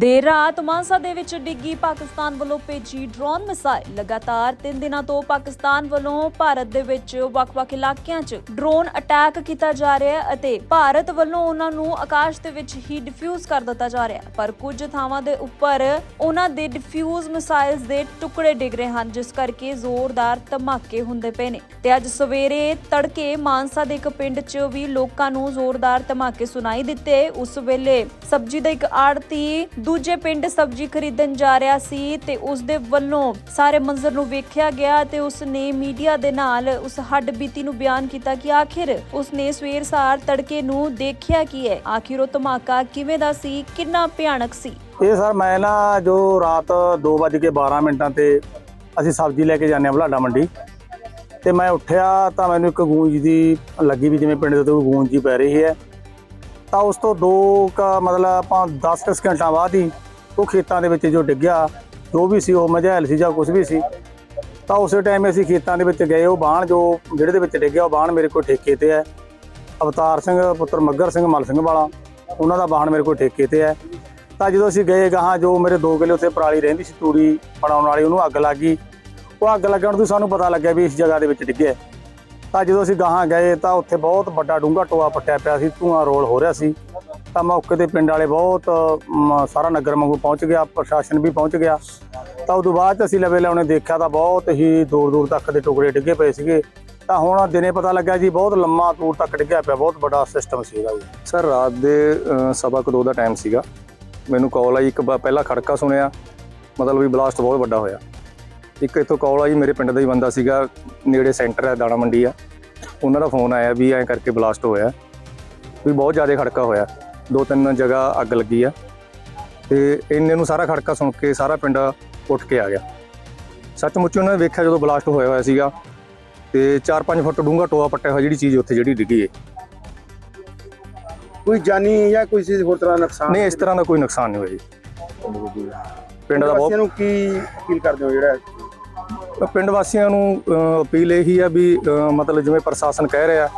ਦੇਰ ਰਾਤ ਮਾਨਸਾ ਦੇ ਵਿੱਚ ਡਿੱਗੀ ਪਾਕਿਸਤਾਨ ਵੱਲੋਂ ਭੇਜੀ ਡਰੋਨ ਮਿਸਾਈਲ। ਲਗਾਤਾਰ 3 ਦਿਨਾਂ ਤੋਂ ਪਾਕਿਸਤਾਨ ਵੱਲੋਂ ਭਾਰਤ ਦੇ ਵਿੱਚ ਵੱਖ-ਵੱਖ ਇਲਾਕਿਆਂ 'ਚ ਡਰੋਨ ਅਟੈਕ ਕੀਤਾ ਜਾ ਰਿਹਾ ਹੈ ਅਤੇ ਭਾਰਤ ਵੱਲੋਂ ਉਹਨਾਂ ਨੂੰ ਆਕਾਸ਼ ਦੇ ਵਿੱਚ ਹੀ ਡਿਫਿਊਜ਼ ਕਰ ਦਿੱਤਾ ਜਾ ਰਿਹਾ ਹੈ। ਪਰ ਕੁਝ ਥਾਵਾਂ ਦੇ ਉੱਪਰ ਉਹਨਾਂ ਦੇ ਡਿਫਿਊਜ਼ ਮਿਸਾਈਲਸ ਦੇ ਟੁਕੜੇ ਡਿੱਗ ਰਹੇ ਹਨ, ਜਿਸ ਕਰਕੇ ਜ਼ੋਰਦਾਰ ਧਮਾਕੇ ਹੁੰਦੇ ਪਏ ਨੇ। ਤੇ ਅੱਜ ਸਵੇਰੇ ਤੜਕੇ ਮਾਨਸਾ ਦੇ ਇੱਕ ਪਿੰਡ 'ਚ ਵੀ ਲੋਕਾਂ ਨੂੰ ਜ਼ੋਰਦਾਰ ਧਮਾਕੇ ਸੁਣਾਈ ਦਿੱਤੇ। ਉਸ ਵੇਲੇ ਸਬਜ਼ੀ ਦਾ ਇੱਕ ਆੜਤੀ ਦੂਜੇ ਪਿੰਡ ਸਬਜ਼ੀ ਖਰੀਦਣ ਜਾ ਰਿਹਾ ਸੀ ਤੇ ਉਸ ਦੇ ਵੱਲੋਂ ਸਾਰੇ ਮੰਜ਼ਰ ਨੂੰ ਵੇਖਿਆ ਗਿਆ ਤੇ ਉਸ ਨੇ ਮੀਡੀਆ ਦੇ ਨਾਲ ਉਸ ਹੱਡ ਨੂੰ ਬਿਆਨ ਕੀਤਾ ਕਿ ਆਖਿਰ ਉਸ ਨੇ ਸਵੇਰ ਸਾਰ ਤੜਕੇ ਨੂੰ ਦੇਖਿਆ ਕੀ ਹੈ? ਆਖਿਰ ਉਹ ਧਮਾਕਾ ਕਿਵੇਂ ਦਾ ਸੀ? ਕਿੰਨਾ ਭਿਆਨਕ ਸੀ? ਇਹ ਸਰ, ਮੈਂ ਨਾ ਜੋ ਰਾਤ 2:12 ਮਿੰਟਾਂ ਤੇ ਅਸੀਂ ਸਬਜ਼ੀ ਲੈ ਕੇ ਜਾਂਦੇ ਹਾਂ ਬਲਾਡਾ ਮੰਡੀ। ਤੇ ਮੈਂ ਉੱਠਿਆ ਤਾਂ ਮੈਨੂੰ ਇੱਕ ਗੂੰਜ ਦੀ ਲੱਗੀ ਵੀ ਜਿਵੇਂ ਪਿੰਡ ਦੇ ਤੋਂ ਗੂੰਜ ਜੀ ਪੈ ਰਹੀ ਹੈ। ਤਾਂ ਉਸ ਤੋਂ ਦੋ ਕਾ ਮਤਲਬ ਆਪਾਂ 10 ਕੁ ਸਕਿੰਟਾਂ ਬਾਅਦ ਹੀ ਉਹ ਖੇਤਾਂ ਦੇ ਵਿੱਚ ਜੋ ਡਿੱਗਿਆ, ਜੋ ਵੀ ਸੀ ਉਹ ਮਝੈਲ ਸੀ ਜਾਂ ਕੁਝ ਵੀ ਸੀ, ਤਾਂ ਉਸੇ ਟਾਈਮ ਅਸੀਂ ਖੇਤਾਂ ਦੇ ਵਿੱਚ ਗਏ, ਉਹ ਬਾਣ ਜੋ ਜਿਹੜੇ ਦੇ ਵਿੱਚ ਡਿੱਗਿਆ ਉਹ ਬਾਣ ਮੇਰੇ ਕੋਲ ਠੇਕੇ ਤੇ ਹੈ। ਅਵਤਾਰ ਸਿੰਘ, ਪੁੱਤਰ ਮੱਗਰ ਸਿੰਘ, ਮਲ ਸਿੰਘ ਵਾਲਾ, ਉਹਨਾਂ ਦਾ ਬਾਣ ਮੇਰੇ ਕੋਲ ਠੇਕੇ ਤੇ ਹੈ। ਤਾਂ ਜਦੋਂ ਅਸੀਂ ਗਏ ਗਾਹਾਂ, ਜੋ ਮੇਰੇ ਦੋ ਕਿਲੇ ਉੱਥੇ ਪਰਾਲੀ ਰਹਿੰਦੀ ਸੀ ਤੂੜੀ ਬਣਾਉਣ ਵਾਲੀ, ਉਹਨੂੰ ਅੱਗ ਲੱਗ ਗਈ। ਉਹ ਅੱਗ ਲੱਗਣ ਤੋਂ ਸਾਨੂੰ ਪਤਾ ਲੱਗਿਆ ਵੀ ਇਸ ਜਗ੍ਹਾ ਦੇ ਵਿੱਚ ਡਿੱਗਿਆ। ਤਾਂ ਜਦੋਂ ਅਸੀਂ ਗਾਹਾਂ ਗਏ ਤਾਂ ਉੱਥੇ ਬਹੁਤ ਵੱਡਾ ਡੂੰਘਾ ਟੋਆ ਪੱਟਿਆ ਪਿਆ ਸੀ ਧੂਆਂ ਰੋਲ ਹੋ ਰਿਹਾ ਸੀ। ਤਾਂ ਮੌਕੇ ਤੇ ਪਿੰਡ ਵਾਲੇ ਬਹੁਤ ਮ, ਸਾਰਾ ਨਗਰ ਵਾਂਗੂ ਪਹੁੰਚ ਗਿਆ ਪ੍ਰਸ਼ਾਸਨ ਵੀ ਪਹੁੰਚ ਗਿਆ। ਤਾਂ ਉਦੋਂ ਬਾਅਦ 'ਚ ਅਸੀਂ ਲਵੇ ਲਾਉਣੇ ਦੇਖਿਆ ਤਾਂ ਬਹੁਤ ਹੀ ਦੂਰ ਦੂਰ ਤੱਕ ਦੇ ਟੁਕੜੇ ਡਿੱਗੇ ਪਏ ਸੀਗੇ। ਤਾਂ ਹੁਣ ਦਿਨੇ ਪਤਾ ਲੱਗਾ ਜੀ ਬਹੁਤ ਲੰਮਾ ਦੂਰ ਤੱਕ ਡਿੱਗਿਆ ਪਿਆ ਬਹੁਤ ਵੱਡਾ ਸਿਸਟਮ ਸੀਗਾ ਜੀ। ਸਰ ਰਾਤ ਦੇ ਸਵਾ ਕੁ ਦੋ ਦਾ ਟਾਈਮ ਸੀਗਾ। ਮੈਨੂੰ ਕਾਲ ਆਈ ਇੱਕ ਵਾ- ਪਹਿਲਾ ਖੜਕਾ ਸੁਣਿਆ। ਮਤਲਬ ਵੀ ਬਲਾਸਟ ਬਹੁਤ ਵੱਡਾ ਹੋਇਆ। ਇੱਕ ਇੱਥੋਂ ਕਾਲ ਆਈ ਮੇਰੇ ਪਿੰਡ ਦਾ ਹੀ ਬੰਦਾ ਸੀਗਾ ਨੇੜੇ ਸੈਂਟਰ ਹੈ ਦਾਣਾ ਮੰਡੀ ਆ। ਉਹਨਾਂ ਦਾ ਫੋਨ ਆਇਆ ਵੀ ਐਂ ਕਰਕੇ ਬਲਾਸਟ ਹੋਇਆ। ਵੀ ਬਹੁਤ ਜ਼ਿਆਦਾ ਖੜਕਾ ਹੋਇਆ। ਦੋ ਤਿੰਨ ਜਗ੍ਹਾ ਅੱਗ ਲੱਗੀ ਆ। ਤੇ ਇੰਨੇ ਨੂੰ ਸਾਰਾ ਖੜਕਾ ਸੁਣ ਕੇ ਸਾਰਾ ਪਿੰਡ ਉੱਠ ਕੇ ਆ ਗਿਆ। ਸੱਚਮੁੱਚ ਉਹਨਾਂ ਨੇ ਵੇਖਿਆ ਜਦੋਂ ਬਲਾਸਟ ਹੋਇਆ ਹੋਇਆ ਸੀਗਾ। ਤੇ 4-5 ਫੁੱਟ ਡੂੰਘਾ ਟੋਆ ਪੱਟਿਆ ਹੋਇਆ ਜਿਹੜੀ ਚੀਜ਼ ਉੱਥੇ ਜਿਹੜੀ ਡਿੱਗੀ ਹੈ ਕੋਈ ਜਾਨੀ ਜਾਂ ਕੋਈ ਚੀਜ਼ ਹੋਰ ਤਰ੍ਹਾਂ ਨੁਕਸਾਨ? ਨਹੀਂ ਇਸ ਤਰ੍ਹਾਂ ਦਾ ਕੋਈ ਨੁਕਸਾਨ ਨਹੀਂ ਹੋਇਆ ਜੀ। ਪਿੰਡ ਦਾ ਬਹੁਤ ਨੂੰ ਕੀ ਅਪੀਲ ਕਰਦੇ ਹੋ ਜਿਹੜਾ ਪਿੰਡ ਵਾਸੀਆਂ ਨੂੰ ਅਪੀਲ ਇਹੀ ਆ ਵੀ ਮਤਲਬ ਜਿਵੇਂ ਪ੍ਰਸ਼ਾਸਨ ਕਹਿ ਰਿਹਾ,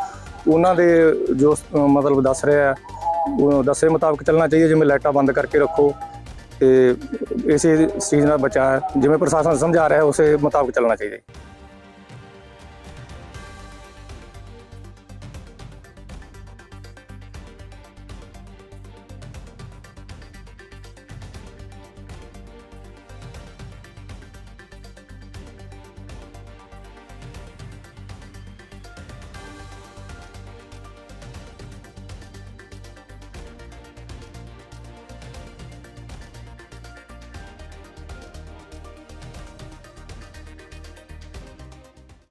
ਉਹਨਾਂ ਦੇ ਜੋ ਮਤਲਬ ਦੱਸ ਰਿਹਾ, ਉਹ ਦੱਸੇ ਮੁਤਾਬਕ ਚੱਲਣਾ ਚਾਹੀਏ ਜਿਵੇਂ ਲਾਈਟਾਂ ਬੰਦ ਕਰਕੇ ਰੱਖੋ, ਤੇ ਇਸੇ ਚੀਜ਼ ਨਾਲ ਬਚਾ ਜਿਵੇਂ ਪ੍ਰਸ਼ਾਸਨ ਸਮਝਾ ਰਿਹਾ, ਉਸੇ ਮੁਤਾਬਕ ਚੱਲਣਾ ਚਾਹੀਦਾ